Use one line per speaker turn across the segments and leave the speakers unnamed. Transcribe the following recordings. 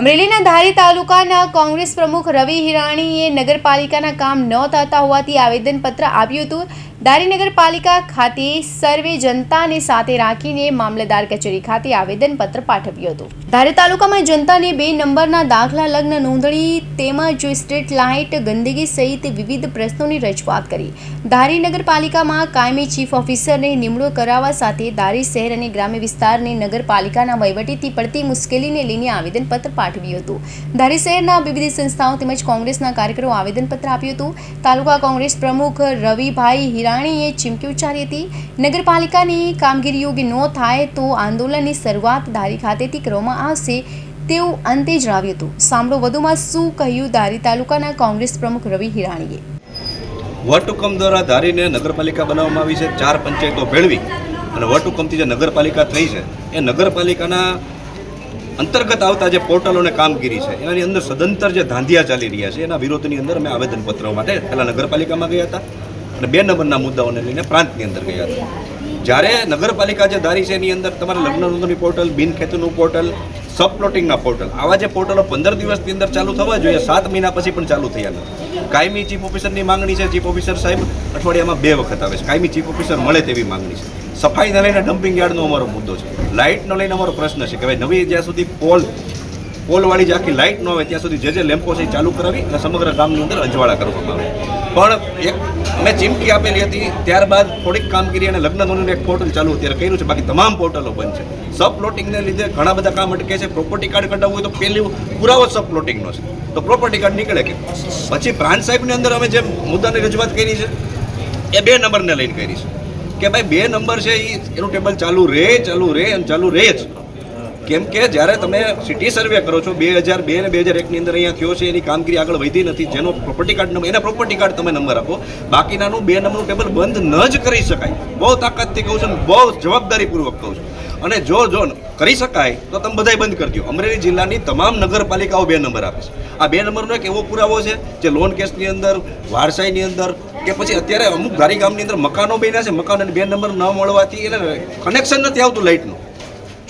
અમરેલીના ધારી તાલુકાના કોંગ્રેસ પ્રમુખ રવિ હિરાણીએ નગરપાલિકાના કામ ન થતા હોવાથી આવેદનપત્ર આપ્યું હતું. ધારી નગરપાલિકા ખાતે સર્વે જનતાને સાથે રાખીને મામલતદાર કચેરી ખાતે આવેદનપત્ર પાઠવ્યું હતું. ધારી તાલુકામાં જનતાને બે નંબરના દાખલા લગ્ન નોંધણી તેમજ સ્ટ્રીટ લાઇટ ગંદકી સહિત વિવિધ પ્રશ્નોની રજૂઆત કરી. ધારી નગરપાલિકામાં કાયમી ચીફ ઓફિસરને નિમણૂક કરાવવા સાથે ધારી શહેર અને ગ્રામ્ય વિસ્તારની નગરપાલિકાના વહીવટીથી પડતી મુશ્કેલીને લઈને આવેદનપત્ર પાઠવ્યું હતું. ધારી શહેરના વિવિધ સંસ્થાઓ તેમજ કોંગ્રેસના કાર્યકરો આવેદનપત્ર આપ્યું હતું. તાલુકા કોંગ્રેસ પ્રમુખ રવિભાઈ હિરાણીએ ચીમકી ઉચ્ચારી હતી, નગરપાલિકાની કામગીરી યોગ્ય ન થાય તો આંદોલનની શરૂઆત ધારી ખાતેથી કરવામાં આવશે તેવું અંતે જણાવ્યું હતું. સાંભળો વધુમાં શું કહ્યું ધારી તાલુકાના કોંગ્રેસ પ્રમુખ રવિ હિરાણીએ.
વટહુકમ દ્વારા ધારીને નગરપાલિકા બનાવવામાં આવી છે, ચાર પંચાયતો ભેળવી અને વટહુકમથી જે નગરપાલિકા થઈ છે, એ નગરપાલિકાના અંતર્ગત આવતા જે પોર્ટલોને કામગીરી છે, એની અંદર સદંતર જે ધાંધિયા ચાલી રહ્યા છે, એના વિરોધની અંદર અમે આવેદનપત્ર માટે પહેલાં નગરપાલિકામાં ગયા હતા. અને બે નંબરના મુદ્દાઓને લઈને પ્રાંતની અંદર ગયા હતા. જ્યારે નગરપાલિકા જે ધારી છે એની અંદર તમારે લગ્ન નોંધણી પોર્ટલ, બિન ખેતીનું પોર્ટલ, સબ પ્લોટિંગના પોર્ટલ, આવા જે પોર્ટલો પંદર દિવસની અંદર ચાલુ થવા જોઈએ, સાત મહિના પછી પણ ચાલુ થયા નથી. કાયમી ચીફ ઓફિસરની માંગણી છે, ચીફ ઓફિસર સાહેબ અઠવાડિયામાં બે વખત આવે છે. કાયમી ચીફ ઓફિસર મળે તેવી માંગણી છે. સફાઈને લઈને ડમ્પિંગ યાર્ડનો અમારો મુદ્દો છે. લાઇટનો લઈને અમારો પ્રશ્ન છે કે ભાઈ નવી જ્યાં સુધી પોલ પોલવાળી જે આખી લાઇટ ન હોય ત્યાં સુધી જે જે લેમ્પો છે એ ચાલુ કરાવી અને સમગ્ર ગામની અંદર અજવાળા કરવામાં આવે. પણ એક મેં ચીમકી આપેલી હતી, ત્યારબાદ થોડીક કામગીરી અને લગ્ન નોંધણીનું એક પોર્ટલ ચાલુ અત્યારે કર્યું છે. બાકી તમામ પોર્ટલો બંધ છે. સબ પ્લોટિંગને લીધે ઘણા બધા કામ અટકે છે. પ્રોપર્ટી કાર્ડ કઢાવવું હોય તો પહેલું પુરાવો સબ પ્લોટિંગનો છે. તો પ્રોપર્ટી કાર્ડ નીકળે કે પછી પ્રાંત સાહેબની અંદર અમે જે મુદ્દાની રજૂઆત કરી છે, એ બે નંબરને લઈને કરી છે. કે ભાઈ બે નંબર છે એ એનું ટેબલ ચાલુ રહે ચાલુ રહે અને ચાલુ રહે જ. કેમ કે જ્યારે તમે સિટી સર્વે કરો છો, બે હજાર બે ને બે હજાર એકની અંદર અહીંયા થયો છે, એની કામગીરી આગળ વધી નથી, જેનો પ્રોપર્ટી કાર્ડ નંબર એના પ્રોપર્ટી કાર્ડ તમે નંબર આપો. બાકીનાનું બે નંબરનું ટેબલ બંધ ન જ કરી શકાય. બહુ તાકાતથી કહું છું બહુ જવાબદારીપૂર્વક કહું છું. અને જો જો કરી શકાય, તો તમે બધાય બંધ કરી દો. અમરેલી જિલ્લાની તમામ નગરપાલિકાઓ બે નંબર આપે છે. આ બે નંબરનો એક એવો પુરાવો છે, જે લોન કેસની અંદર, વારસાઈની અંદર, કે પછી અત્યારે અમુક ધારી ગામની અંદર મકાનો બન્યા છે મકાન અને બે નંબર ન મળવાથી એટલે કનેક્શન નથી આવતું લાઇટનું.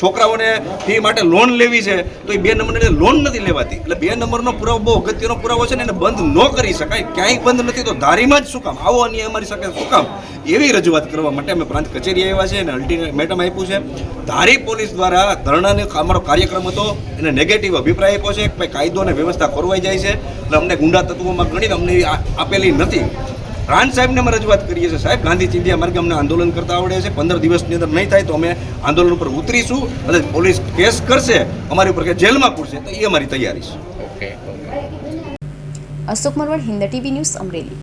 છોકરાઓને ફી માટે લોન લેવી છે, તો એ બે નંબરની લોન નથી લેવાતી. એટલે બે નંબરનો પુરાવો બહુ અગત્યનો પુરાવો છે ને એને બંધ ન કરી શકાય, ક્યાંય બંધ નથી, તો ધારીમાં જ શું કામ? આવો અન્યાય અમારી સાથે શું કામ? એવી રજૂઆત કરવા માટે અમે પ્રાંત કચેરી આવ્યા છે અને અલ્ટિમેટમ આપ્યું છે. ધારી પોલીસ દ્વારા ધરણાનો અમારો કાર્યક્રમ હતો, એને નેગેટિવ અભિપ્રાય આપ્યો છે કે કાયદો અને વ્યવસ્થા ખોરવાઈ જાય છે. એટલે અમને ગુંડા તત્વોમાં ગણીને અમને આપેલી નથી. પ્રાંત સાહેબને અમે રજૂઆત કરીએ છીએ. સાહેબ, ગાંધી ચિંધ્યા માર્ગે અમને આંદોલન કરતા આવડે છે. પંદર દિવસની અંદર નહીં થાય તો અમે આંદોલન ઉપર ઉતરીશું અને પોલીસ કેસ કરશે, અમારી ઉપર કે જેલમાં પૂરશે, તો એ અમારી તૈયારી છે.
Ashok Marvan Hind TV news Amreli.